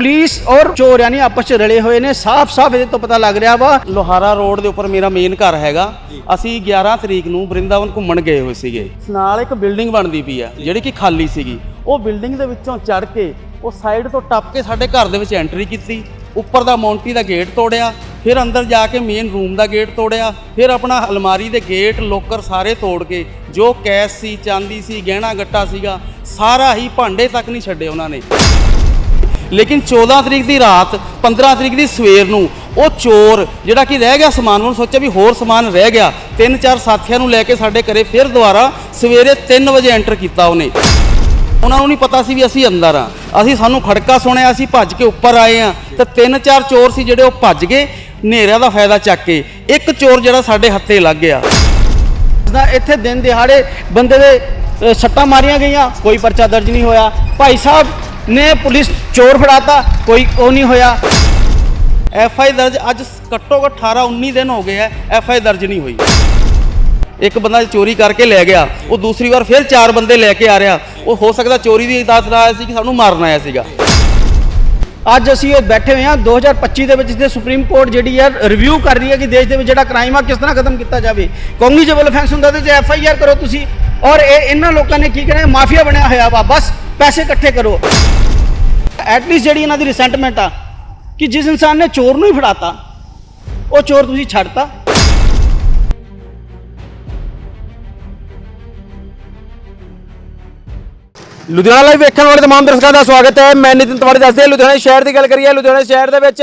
Police ਔਰ ਚੋਰ ਯਾਨੀ ਆਪਸ ਚ ਰਲੇ ਹੋਏ ਨੇ। ਸਾਫ਼-ਸਾਫ਼ ਇਹਦੇ ਤੋਂ ਪਤਾ ਲੱਗ ਰਿਹਾ ਵਾ ਲੋਹਾਰਾ ਰੋਡ ਦੇ ਉੱਪਰ ਮੇਰਾ ਮੇਨ ਘਰ ਹੈਗਾ। ਅਸੀਂ 11 ਤਰੀਕ ਨੂੰ ਬ੍ਰਿੰਦਾਵਨ ਘੁੰਮਣ ਗਏ ਹੋਏ ਸੀਗੇ। ਨਾਲ ਇੱਕ ਬਿਲਡਿੰਗ ਬਣਦੀ ਪਈ ਆ ਜਿਹੜੀ ਕਿ ਖਾਲੀ ਸੀਗੀ। ਉਹ ਬਿਲਡਿੰਗ ਦੇ ਵਿੱਚੋਂ ਚੜ ਕੇ ਉਹ ਸਾਈਡ ਤੋਂ ਟੱਪ ਕੇ ਸਾਡੇ ਘਰ ਦੇ ਵਿੱਚ ਐਂਟਰੀ ਕੀਤੀ। ਉੱਪਰ ਦਾ ਮੌਂਟੀ ਦਾ ਗੇਟ ਤੋੜਿਆ ਫਿਰ ਅੰਦਰ ਜਾ ਕੇ ਮੇਨ ਰੂਮ ਦਾ ਗੇਟ ਤੋੜਿਆ ਫਿਰ ਆਪਣਾ ਅਲਮਾਰੀ ਦੇ ਗੇਟ ਲੋਕਰ ਸਾਰੇ ਤੋੜ ਕੇ ਜੋ ਕੈਸ਼ ਸੀ ਚਾਂਦੀ ਸੀ ਗਹਿਣਾ ਗੱਟਾ ਸੀਗਾ ਸਾਰਾ ਹੀ ਭਾਂਡੇ ਤੱਕ ਨਹੀਂ ਛੱਡੇ ਉਹਨਾਂ ਨੇ। ਲੇਕਿਨ 14 ਤਰੀਕ ਦੀ ਰਾਤ 15 ਤਰੀਕ ਦੀ ਸਵੇਰ ਨੂੰ ਉਹ ਚੋਰ ਜਿਹੜਾ ਕਿ ਰਹਿ ਗਿਆ ਸਮਾਨ ਉਹਨੂੰ ਸੋਚਿਆ ਵੀ ਹੋਰ ਸਮਾਨ ਰਹਿ ਗਿਆ, ਤਿੰਨ ਚਾਰ ਸਾਥੀਆਂ ਨੂੰ ਲੈ ਕੇ ਸਾਡੇ ਘਰੇ ਫਿਰ ਦੁਬਾਰਾ ਸਵੇਰੇ 3 ਵਜੇ ਐਂਟਰ ਕੀਤਾ ਉਹਨੇ। ਉਹਨਾਂ ਨੂੰ ਨਹੀਂ ਪਤਾ ਸੀ ਵੀ ਅਸੀਂ ਅੰਦਰ ਆ। ਅਸੀਂ ਸਾਨੂੰ ਖੜਕਾ ਸੁਣਿਆ, ਅਸੀਂ ਭੱਜ ਕੇ ਉੱਪਰ ਆਏ ਆ। ਤੇ ਤਿੰਨ ਚਾਰ ਚੋਰ ਸੀ ਜਿਹੜੇ ਉਹ ਭੱਜ ਗਏ, ਹਨੇਰਿਆਂ ਦਾ ਫਾਇਦਾ ਚੱਕ ਕੇ। ਇੱਕ ਚੋਰ ਜਿਹੜਾ ਸਾਡੇ ਹੱਥੇ ਲੱਗ ਗਿਆ। ਦਾ ਇੱਥੇ ਦਿਨ ਦਿਹਾੜੇ ਬੰਦੇ ਦੇ ਸੱਟਾਂ ਮਾਰੀਆਂ ਗਈਆਂ, ਕੋਈ ਪਰਚਾ ਦਰਜ ਨਹੀਂ ਹੋਇਆ। ਭਾਈ ਸਾਹਿਬ ਨੇ ਪੁਲਿਸ ਚੋਰ ਫੜਾਤਾ, ਕੋਈ ਉਹ ਨਹੀਂ ਹੋਇਆ। ਐਫ ਆਈ ਦਰਜ ਅੱਜ ਘੱਟੋ ਘੱਟ 18 19 ਦਿਨ ਹੋ ਗਏ ਐ ਐਫ ਆਈ ਦਰਜ ਨਹੀਂ ਹੋਈ। ਇੱਕ ਬੰਦਾ ਚੋਰੀ ਕਰਕੇ ਲੈ ਗਿਆ, ਉਹ ਦੂਸਰੀ ਵਾਰ ਫਿਰ ਚਾਰ ਬੰਦੇ ਲੈ ਕੇ ਆ ਰਿਹਾ। ਉਹ ਹੋ ਸਕਦਾ ਚੋਰੀ ਦੀ ਇਤਾਦ ਨਾਲ ਆਇਆ ਸੀ ਕਿ ਸਾਨੂੰ ਮਾਰਨ ਆਇਆ ਸੀਗਾ। ਅੱਜ ਅਸੀਂ ਇਹ ਬੈਠੇ ਹੋਏ ਹਾਂ 2025 ਦੇ ਵਿੱਚ ਦੇ ਸੁਪਰੀਮ ਕੋਰਟ ਜਿਹੜੀ ਆ ਰਿਵਿਊ ਕਰ ਰਹੀ ਹੈ ਕਿ ਦੇਸ਼ ਦੇ ਵਿੱਚ ਜਿਹੜਾ ਕ੍ਰਾਈਮ ਆ, ਕਿਸ ਤਰ੍ਹਾਂ ਖਤਮ ਕੀਤਾ ਜਾਵੇ। ਕੌਗਨੀਜੇਬਲ ਅਫੈਂਸ ਹੁੰਦਾ ਤੇ ਐਫ ਆਈ ਆਰ ਕਰੋ ਤੁਸੀਂ। ਔਰ ਇਹ ਇਹਨਾਂ ਲੋਕਾਂ ਨੇ ਕੀ ਕਰਿਆ, ਮਾਫੀਆ ਬਣਿਆ ਹੋਇਆ ਵਾ, ਬਸ। ਪੈਸੇ ਇਕੱਠੇ ਕਰੋ। ਐਟਲੀਸਟ ਜਿਹੜੀ ਇਹਨਾਂ ਦੀ ਰਿਸੈਂਟਮੈਂਟ ਆ, ਕਿ ਜਿਸ ਇਨਸਾਨ ਨੇ ਚੋਰ ਨੂੰ ਹੀ ਫੜਾਤਾ, ਉਹ ਚੋਰ ਤੁਸੀਂ ਛੱਡਤਾ। ਲੁਧਿਆਣਾ ਲਾਈਵ ਵੇਖਣ ਵਾਲੇ ਤਮਾਮ ਦਰਸ਼ਕਾਂ ਦਾ ਸਵਾਗਤ ਹੈ। ਮੈਂ ਨਿਤਿਨ ਤਿਵਾੜੀ ਦੱਸਦੇ ਹਾਂ। ਲੁਧਿਆਣਾ ਸ਼ਹਿਰ ਦੀ ਗੱਲ ਕਰੀਏ, ਲੁਧਿਆਣਾ ਸ਼ਹਿਰ ਦੇ ਵਿੱਚ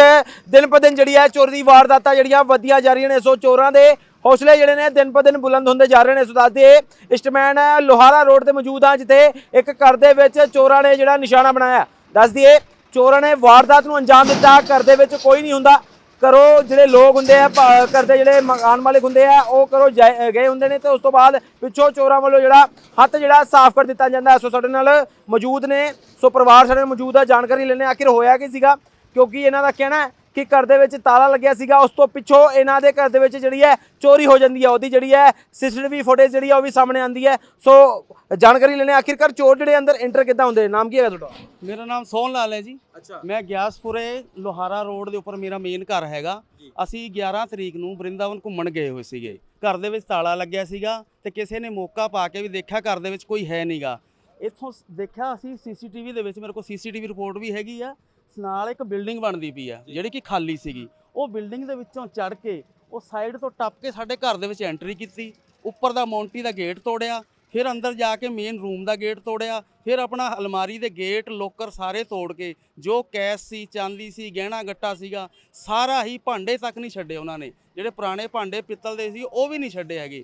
ਦਿਨ ਪ ਦਿਨ ਜਿਹੜੀ ਹੈ ਚੋਰੀ ਦੀ ਵਾਰਦਾਤਾਂ ਜਿਹੜੀਆਂ ਵਧੀਆਂ ਜਾ ਰਹੀਆਂ ਨੇ, ਸੋ ਚੋਰਾਂ ਦੇ ਹੌਸਲੇ ਜਿਹੜੇ ਨੇ ਦਿਨ ਪ ਦਿਨ ਬੁਲੰਦ ਹੁੰਦੇ ਜਾ ਰਹੇ ਨੇ ਸੋ ਦੱਸਦੇ ਇਸਟਮੈਨ ਲੋਹਾਰਾ ਰੋਡ ਤੇ ਮੌਜੂਦ ਆ, ਜਿੱਥੇ ਇੱਕ ਘਰ ਦੇ ਵਿੱਚ ਚੋਰਾਂ ਨੇ ਜਿਹੜਾ ਨਿਸ਼ਾਨਾ ਬਣਾਇਆ। ਦੱਸ ਦਈਏ, ਚੋਰਾਂ ਨੇ ਵਾਰਦਾਤ ਨੂੰ ਅੰਜਾਮ ਦਿੱਤਾ। ਘਰ ਦੇ ਵਿੱਚ ਕੋਈ ਨਹੀਂ ਹੁੰਦਾ। ਕਰੋ ਜਿਹੜੇ ਲੋਕ ਹੁੰਦੇ ਆ, ਭਾ- ਘਰ ਦੇ ਜਿਹੜੇ ਮਕਾਨ ਮਾਲਕ ਹੁੰਦੇ ਆ, ਉਹ ਕਰੋ ਜਾਏ- ਗਏ ਹੁੰਦੇ ਨੇ ਤੇ ਉਸ ਤੋਂ ਬਾਅਦ ਪਿੱਛੋਂ ਚੋਰਾਂ ਵੱਲੋਂ ਜਿਹੜਾ ਹੱਥ ਜਿਹੜਾ ਸਾਫ਼ ਕਰ ਦਿੱਤਾ ਜਾਂਦਾ। ਸੋ ਸਾਡੇ ਨਾਲ ਮੌਜੂਦ ਨੇ, ਸੋ ਪਰਿਵਾਰ ਸਾਡੇ ਨਾਲ ਮੌਜੂਦ ਆ, ਜਾਣਕਾਰੀ ਲੈਣੇ ਆਖਿਰ ਹੋਇਆ ਕੀ ਸੀਗਾ? ਕਿਉਂਕਿ ਇਹਨਾਂ ਦਾ ਕਹਿਣਾ ਕਿ ਘਰ ਦੇ ਵਿੱਚ ਤਾਲਾ ਲੱਗਿਆ ਸੀਗਾ ਉਸ ਤੋਂ ਪਿੱਛੋਂ ਇਹਨਾਂ ਦੇ ਘਰ ਦੇ ਵਿੱਚ ਜਿਹੜੀ ਹੈ ਚੋਰੀ ਹੋ ਜਾਂਦੀ ਹੈ ਉਹਦੀ ਜਿਹੜੀ ਹੈ ਸੀਸੀਟੀਵੀ ਫੁਟੇਜ ਜਿਹੜੀ ਹੈ ਉਹ ਵੀ ਸਾਹਮਣੇ ਆਉਂਦੀ ਹੈ। ਸੋ ਜਾਣਕਾਰੀ ਲੈਣੇ ਆਖਿਰਕਾਰ ਚੋਰ ਜਿਹੜੇ ਅੰਦਰ ਐਂਟਰ ਕਿੱਦਾਂ ਹੁੰਦੇ? ਨੇ? ਨਾਮ ਕੀ ਹੈਗਾ ਤੁਹਾਡਾ? ਮੇਰਾ ਨਾਮ ਸੋਹਣ ਲਾਲ ਹੈ ਜੀ। ਅੱਛਾ। ਮੈਂ ਗਿਆਸਪੁਰੇ ਲੋਹਾਰਾ ਰੋਡ ਦੇ ਉੱਪਰ ਮੇਰਾ ਮੇਨ ਘਰ ਹੈਗਾ। ਅਸੀਂ 11 ਤਰੀਕ ਨੂੰ ਬ੍ਰਿੰਦਾਵਨ ਘੁੰਮਣ ਗਏ ਹੋਏ ਸੀਗੇ। ਘਰ ਦੇ ਵਿੱਚ ਤਾਲਾ ਲੱਗਿਆ ਸੀਗਾ ਤੇ ਕਿਸੇ ਨੇ ਮੌਕਾ ਪਾ ਕੇ ਵੀ ਦੇਖਿਆ ਘਰ ਦੇ ਵਿੱਚ ਕੋਈ ਹੈ ਨਹੀਂਗਾ ਇੱਥੋਂ ਦੇਖਿਆ ਅਸੀਂ ਸੀਸੀਟੀਵੀ ਦੇ ਵਿੱਚ ਮੇਰੇ ਕੋਲ ਸੀਸੀਟੀਵੀ ਰਿਪੋਰਟ ਵੀ ਹੈਗੀ ਆ। ਨਾਲ ਇੱਕ ਬਿਲਡਿੰਗ ਬਣਦੀ ਪਈ ਆ ਜਿਹੜੀ ਕਿ ਖਾਲੀ ਸੀਗੀ। ਉਹ ਬਿਲਡਿੰਗ ਦੇ ਵਿੱਚੋਂ ਚੜ ਕੇ ਉਹ ਸਾਈਡ ਤੋਂ ਟੱਪ ਕੇ ਸਾਡੇ ਘਰ ਦੇ ਵਿੱਚ ਐਂਟਰੀ ਕੀਤੀ। ਉੱਪਰ ਦਾ ਮੌਂਟੀ ਦਾ ਗੇਟ ਤੋੜਿਆ ਫਿਰ ਅੰਦਰ ਜਾ ਕੇ ਮੇਨ ਰੂਮ ਦਾ ਗੇਟ ਤੋੜਿਆ ਫਿਰ ਆਪਣਾ ਅਲਮਾਰੀ ਦੇ ਗੇਟ ਲੋਕਰ ਸਾਰੇ ਤੋੜ ਕੇ ਜੋ ਕੈਸ਼ ਸੀ ਚਾਂਦੀ ਸੀ ਗਹਿਣਾ ਗੱਟਾ ਸੀਗਾ ਸਾਰਾ ਹੀ ਭਾਂਡੇ ਤੱਕ ਨਹੀਂ ਛੱਡੇ ਉਹਨਾਂ ਨੇ। ਜਿਹੜੇ ਪੁਰਾਣੇ ਭਾਂਡੇ ਪਿੱਤਲ ਦੇ ਸੀ ਉਹ ਵੀ ਨਹੀਂ ਛੱਡੇ ਹੈਗੇ।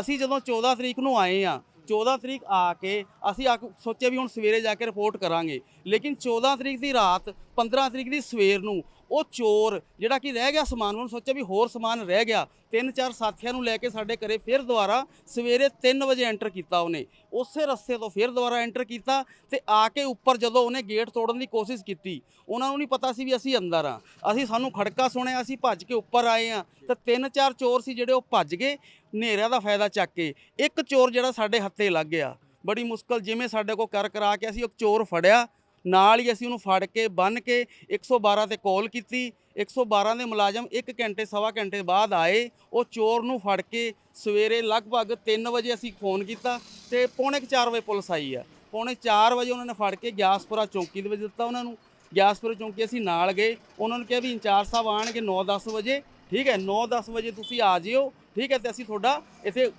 ਅਸੀਂ ਜਦੋਂ 14 ਤਰੀਕ ਨੂੰ ਆਏ ਆ 14 ਤਰੀਕ ਆ ਕੇ ਅਸੀਂ ਆ ਸੋਚਿਆ ਵੀ ਹੁਣ ਸਵੇਰੇ ਜਾ ਕੇ ਰਿਪੋਰਟ ਕਰਾਂਗੇ। ਲੇਕਿਨ 14 ਤਰੀਕ ਦੀ ਰਾਤ 15 ਤਰੀਕ ਦੀ ਸਵੇਰ ਨੂੰ ਉਹ ਚੋਰ ਜਿਹੜਾ ਕਿ ਰਹਿ ਗਿਆ ਸਮਾਨ, ਉਹਨੂੰ ਸੋਚਿਆ ਵੀ ਹੋਰ ਸਮਾਨ ਰਹਿ ਗਿਆ। ਤਿੰਨ ਚਾਰ ਸਾਥੀਆਂ ਨੂੰ ਲੈ ਕੇ ਸਾਡੇ ਘਰੇ ਫਿਰ ਦੁਬਾਰਾ ਸਵੇਰੇ 3 ਵਜੇ ਐਂਟਰ ਕੀਤਾ ਉਹਨੇ। ਉਸੇ ਰਸਤੇ ਤੋਂ ਫਿਰ ਦੁਬਾਰਾ ਐਂਟਰ ਕੀਤਾ ਤੇ ਆ ਕੇ ਉੱਪਰ ਜਦੋਂ ਉਹਨੇ ਗੇਟ ਤੋੜਨ ਦੀ ਕੋਸ਼ਿਸ਼ ਕੀਤੀ, ਉਹਨਾਂ ਨੂੰ ਨਹੀਂ ਪਤਾ ਸੀ ਵੀ ਅਸੀਂ ਅੰਦਰ ਆ। ਅਸੀਂ ਸਾਨੂੰ ਖੜਕਾ ਸੁਣਿਆ, ਅਸੀਂ ਭੱਜ ਕੇ ਉੱਪਰ ਆਏ ਆ। ਤਾਂ ਤਿੰਨ ਚਾਰ ਚੋਰ ਸੀ ਜਿਹੜੇ ਉਹ ਭੱਜ ਗਏ, ਹਨੇਰਿਆਂ ਦਾ ਫਾਇਦਾ ਚੱਕ ਕੇ। ਇੱਕ ਚੋਰ ਜਿਹੜਾ ਸਾਡੇ ਹੱਥੇ ਲੱਗ ਗਿਆ। ਬੜੀ ਮੁਸ਼ਕਲ ਜਿਵੇਂ ਸਾਡੇ ਕੋਲ ਕਰ ਕਰਾ ਕੇ ਅਸੀਂ ਉਹ ਚੋਰ ਫੜਿਆ ਨਾਲ ਹੀ ਅਸੀਂ ਉਹਨੂੰ ਫੜ ਕੇ ਬੰਨ ਕੇ 112 ਤੇ ਕਾਲ ਕੀਤੀ। 112 ਦੇ ਮੁਲਾਜ਼ਮ 1 ਘੰਟੇ, ਸਵਾ ਘੰਟੇ ਬਾਅਦ ਆਏ। ਉਹ ਚੋਰ ਨੂੰ ਫੜ ਕੇ ਸਵੇਰੇ ਲਗਭਗ 3 ਵਜੇ ਅਸੀਂ ਫੋਨ ਕੀਤਾ ਤੇ ਪੌਣੇ 4 ਵਜੇ ਪੁਲਿਸ ਆਈ ਆ। ਪੌਣੇ 4 ਵਜੇ ਉਹਨਾਂ ਨੇ ਫੜ ਕੇ ਗਿਆਸਪੁਰਾ ਚੌਂਕੀ ਦੇ ਵਿੱਚ ਦਿੱਤਾ ਉਹਨਾਂ ਨੂੰ। ਗਿਆਸਪੁਰਾ ਚੌਂਕੀ ਅਸੀਂ ਨਾਲ ਗਏ। ਉਹਨਾਂ ਨੂੰ ਕਿਹਾ ਵੀ ਇੰਚਾਰਜ ਸਾਹਿਬ ਆਣਗੇ 9-10 ਵਜੇ। ਠੀਕ ਹੈ 9-10 ਵਜੇ ਤੁਸੀਂ ਆ ਜਿਓ। ਠੀਕ ਹੈ, ਤੇ ਅਸੀਂ ਤੁਹਾਡਾ ਇੱਥੇ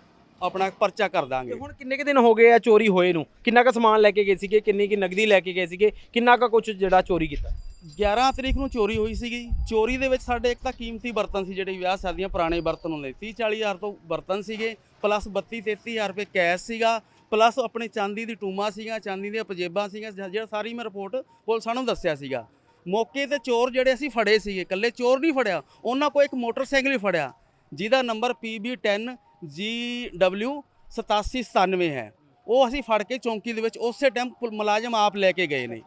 ਆਪਣਾ ਪਰਚਾ ਕਰ ਦਾਂਗੇ। ਹੁਣ ਕਿੰਨੇ ਕੁ ਦਿਨ ਹੋ ਗਏ ਆ ਚੋਰੀ ਹੋਏ ਨੂੰ? ਕਿੰਨਾ ਕੁ ਸਮਾਨ ਲੈ ਕੇ ਗਏ ਸੀਗੇ? ਕਿੰਨੀ ਕੀ ਨਗਦੀ ਲੈ ਕੇ ਗਏ ਸੀਗੇ? ਕਿੰਨਾ ਕੁ ਕੁਝ ਜਿਹੜਾ ਚੋਰੀ ਕੀਤਾ? 11 ਤਰੀਕ ਨੂੰ ਚੋਰੀ ਹੋਈ ਸੀਗੀ ਚੋਰੀ ਦੇ ਵਿੱਚ ਸਾਡੇ ਇੱਕ ਤਾਂ ਕੀਮਤੀ ਬਰਤਨ ਸੀ ਜਿਹੜੇ ਵਿਆਹ ਸ਼ਾਦੀਆਂ ਪੁਰਾਣੇ ਬਰਤਨ ਹੁੰਦੇ 30 40 ਹਜ਼ਾਰ ਤੋਂ ਬਰਤਨ ਸੀਗੇ ਪਲੱਸ 32 33 ਹਜ਼ਾਰ ਰੁਪਏ ਕੈਸ਼ ਸੀਗਾ ਪਲੱਸ ਆਪਣੇ ਚਾਂਦੀ ਦੀ ਟੂਮਾ ਸੀਗਾ ਚਾਂਦੀ ਦੀਆਂ ਪਜੇਬਾਂ ਸੀਗੀਆਂ ਜ- ਜਿਹੜਾ ਸਾਰੀ ਮੈਂ ਰਿਪੋਰਟ ਪੁਲਿਸਾਂ ਨੂੰ ਦੱਸਿਆ ਸੀਗਾ। ਮੌਕੇ ਤੇ ਚੋਰ ਜਿਹੜੇ ਅਸੀਂ ਫੜੇ ਸੀਗੇ ਇਕੱਲੇ ਚੋਰ ਨਹੀਂ ਫੜਿਆ ਉਹਨਾਂ ਕੋਲ ਇੱਕ ਮੋਟਰਸਾਈਕਲ ਹੀ ਫੜਿਆ। ਜਿਹਦਾ ਨੰਬਰ PB10 GW 8797 ਹੈ। ਉਹ ਅਸੀਂ ਫੜ ਕੇ ਚੌਂਕੀ ਦੇ ਵਿੱਚ ਉਸੇ ਟਾਈਮ ਮੁਲਾਜ਼ਮ ਆਪ ਲੈ ਕੇ ਗਏ ਨੇ।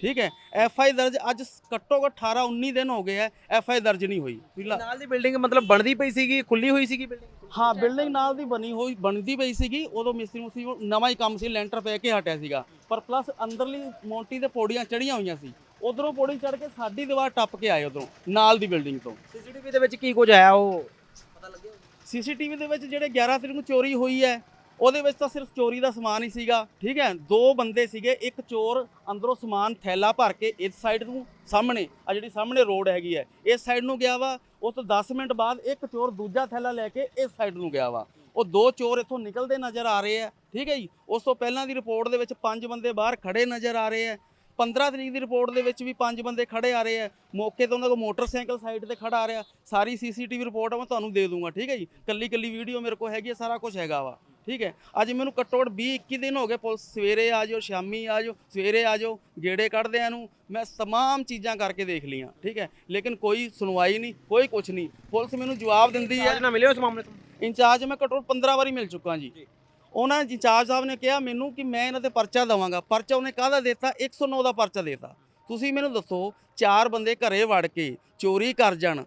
ਠੀਕ ਹੈ? ਐਫ ਆਈ ਦਰਜ ਅੱਜ ਘੱਟੋ ਘੱਟ 18 19 ਦਿਨ ਹੋ ਗਏ ਐ ਐਫ ਆਈ ਦਰਜ ਨਹੀਂ ਹੋਈ। ਨਾਲ ਦੀ ਬਿਲਡਿੰਗ ਮਤਲਬ ਬਣਦੀ ਪਈ ਸੀਗੀ ਖੁੱਲੀ ਹੋਈ ਸੀਗੀ ਬਿਲਡਿੰਗ? ਹਾਂ ਬਿਲਡਿੰਗ ਨਾਲ ਦੀ ਬਣੀ ਹੋਈ ਬਣਦੀ ਪਈ ਸੀਗੀ। ਉਦੋਂ ਮਿਸਤਰੀ ਮੁਸਤਰੀ ਉਹ ਨਵਾਂ ਹੀ ਕੰਮ ਸੀ ਲੈਂਟਰ ਪੈ ਕੇ ਹਟਿਆ ਸੀਗਾ। ਪਰ ਪਲੱਸ ਅੰਦਰਲੀ ਮੋਂਟੀ ਤੇ ਪੌੜੀਆਂ ਚੜੀਆਂ ਹੋਈਆਂ ਸੀ। ਉਧਰੋਂ ਪੌੜੀ ਚੜ ਕੇ ਸਾਡੀ ਦੀਵਾਰ ਟੱਪ ਕੇ ਆਏ ਉਧਰੋਂ ਨਾਲ ਦੀ ਬਿਲਡਿੰਗ ਤੋਂ। ਸੀਸੀਟੀਵੀ ਦੇ ਵਿੱਚ ਕੀ ਕੁਝ ਆਇਆ ਉਹ? ਸੀਸੀਟੀਵੀ ਦੇ ਵਿੱਚ ਜਿਹੜੇ 11 ਤਰੀਕ ਨੂੰ ਚੋਰੀ ਹੋਈ ਹੈ, ਉਹਦੇ ਵਿੱਚ ਤਾਂ ਸਿਰਫ ਚੋਰੀ ਦਾ ਸਮਾਨ ਹੀ ਸੀਗਾ, ਠੀਕ ਹੈ? ਦੋ ਬੰਦੇ ਸੀਗੇ, ਇੱਕ ਚੋਰ ਅੰਦਰੋਂ ਸਮਾਨ ਥੈਲਾ ਭਰ ਕੇ ਇਸ ਸਾਈਡ ਨੂੰ ਸਾਹਮਣੇ ਆ ਜਿਹੜੀ ਸਾਹਮਣੇ ਰੋਡ ਹੈਗੀ ਹੈ, ਇਸ ਸਾਈਡ ਨੂੰ ਗਿਆ ਵਾ, ਉਸ ਤੋਂ 10 ਮਿੰਟ ਬਾਅਦ ਇੱਕ ਚੋਰ ਦੂਜਾ ਥੈਲਾ ਲੈ ਕੇ ਇਸ ਸਾਈਡ ਨੂੰ ਗਿਆ ਵਾ। ਉਹ ਦੋ ਚੋਰ ਇੱਥੋਂ ਨਿਕਲਦੇ ਨਜ਼ਰ ਆ ਰਹੇ ਆ ਠੀਕ ਹੈ ਜੀ? ਉਸ ਤੋਂ ਪਹਿਲਾਂ ਦੀ ਰਿਪੋਰਟ ਦੇ ਵਿੱਚ ਪੰਜ ਬੰਦੇ ਬਾਹਰ ਖੜੇ ਨਜ਼ਰ ਆ ਰਹੇ ਆ 15 ਤਰੀਕ ਦੀ ਰਿਪੋਰਟ ਦੇ ਵਿੱਚ ਵੀ ਪੰਜ ਬੰਦੇ ਖੜੇ ਆ ਰਹੇ ਆ। ਮੌਕੇ ਤੇ ਉਹਨਾਂ ਕੋਲ ਮੋਟਰਸਾਈਕਲ ਸਾਈਡ ਤੇ ਖੜਾ ਆ ਰਿਹਾ। ਸਾਰੀ ਸੀਸੀਟੀਵੀ ਰਿਪੋਰਟ ਮੈਂ ਤੁਹਾਨੂੰ ਦੇ ਦੂੰਗਾ ਠੀਕ ਹੈ ਜੀ? ਕੱਲੀ ਕੱਲੀ ਵੀਡੀਓ ਮੇਰੇ ਕੋਲ ਹੈਗੀ ਹੈ ਸਾਰਾ ਕੁਝ ਹੈਗਾ ਵਾ ਠੀਕ ਹੈ? ਅੱਜ ਮੈਨੂੰ ਘੱਟੋ ਘੱਟ 20 21 ਦਿਨ ਹੋ ਗਏ ਪੁਲਿਸ ਸਵੇਰੇ ਆ ਜਾਓ ਸ਼ਾਮੀ ਆ ਜਾਓ ਸਵੇਰੇ ਆ ਜਾਓ ਗੇੜੇ ਕੱਢਦੇ ਆ ਨੂੰ। ਮੈਂ ਤਮਾਮ ਚੀਜ਼ਾਂ ਕਰਕੇ ਦੇਖ ਲਈਆਂ ਠੀਕ ਹੈ? ਲੇਕਿਨ ਕੋਈ ਸੁਣਵਾਈ ਨਹੀਂ ਕੋਈ ਕੁਝ ਨਹੀਂ। ਪੁਲਿਸ ਮੈਨੂੰ ਜਵਾਬ ਦਿੰਦੀ ਹੈ। ਅੱਜ ਨਾ ਮਿਲਿਓ ਇਸ ਮਾਮਲੇ ਤੋਂ। ਇੰਚਾਰਜ ਮੈਂ ਘੱਟੋ ਘੱਟ 15 ਵਾਰੀ ਮਿਲ ਚੁੱਕਾ ਜੀ। ਉਹਨਾਂ ਇੰਚਾਰਜ ਸਾਹਿਬ ਨੇ ਕਿਹਾ ਮੈਨੂੰ ਕਿ ਮੈਂ ਇਹਨਾਂ ਤੇ ਪਰਚਾ ਦਵਾਂਗਾ। ਪਰਚਾ ਉਹਨੇ ਕਾਹਦਾ ਦਿੱਤਾ? 109 ਦਾ ਪਰਚਾ ਦਿੱਤਾ। ਤੁਸੀਂ ਮੈਨੂੰ ਦੱਸੋ, ਚਾਰ ਬੰਦੇ ਘਰੇ ਵੜ ਕੇ ਚੋਰੀ ਕਰ ਜਾਣ